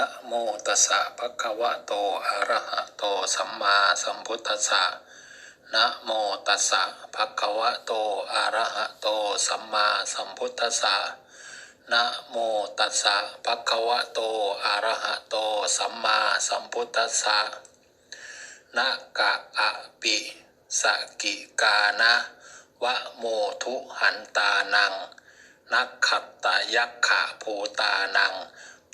นะโมตัสสะภะคะวะโตอะระหะโตสัมมาสัมพุทธัสสะนะโมตัสสะภะคะวะโตอะระหะโตสัมมาสัมพุทธัสสะนะโมตัสสะภะคะวะโตอะระหะโตสัมมาสัมพุทธัสสะนะกะอะปิสกิกานะวะโมทุหันตานังนักขัตตยักขะภูตานัง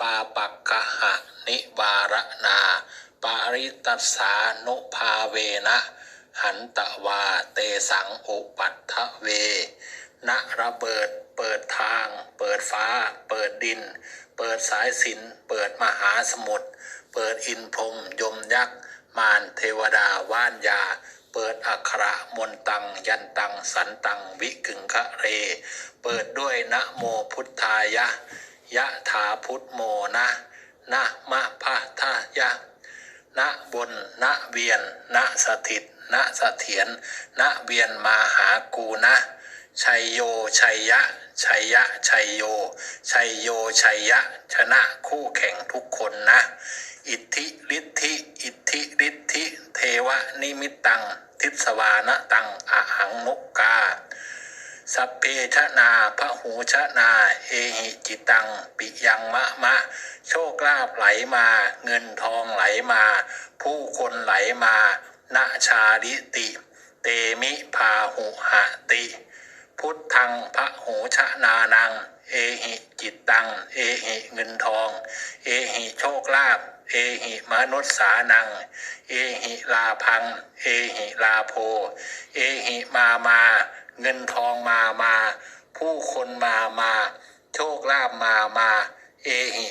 ปาปักกะหะนิวารนา ปาริตัสานุภาเวนะ หันตะวาเตสังอุปัฏฐเวนะระเบิด เปิดทาง เปิดฟ้า เปิดดิน เปิดสายสิน เปิดมหาสมุทร เปิดอินพรมยมยักษ์ มารเทวดาว่านยา เปิดอักขระมนตัง ยันตัง สันตัง วิกึงคะเร เปิดด้วยนะโมพุทธายะ ยะถาพุทโมนะนะมะพะทะยะณบนณเวียนณสถิตณเสถียรณเวียนมาหากูนะชัยโยชัยยะชัยยะชัยโยชัยโยชัยยะ ชนะคู่แข่งทุกคนนะ อิทธิฤทธิ อิทธิฤทธิ เทวนิมิตตัง ทิสวานตังอหังมุกกา สัพเพชนาพระหูชนาเอหิจิตัง ปิยังมะมะ โชคลาภไหลมา เงินทองไหลมา ผู้คนไหลมาณชาลิติ เตมิพาหุหะติ พุทธังพระหูชนานัง เอหิจิตตัง เอหิเงินทอง เอหิโชคลาภเอหิมนุษสานัง เอหิลาพัง เอหิลาโภเอหิมามา เงินทองมามา ผู้คนมามา โชคลาภมามา เอหิ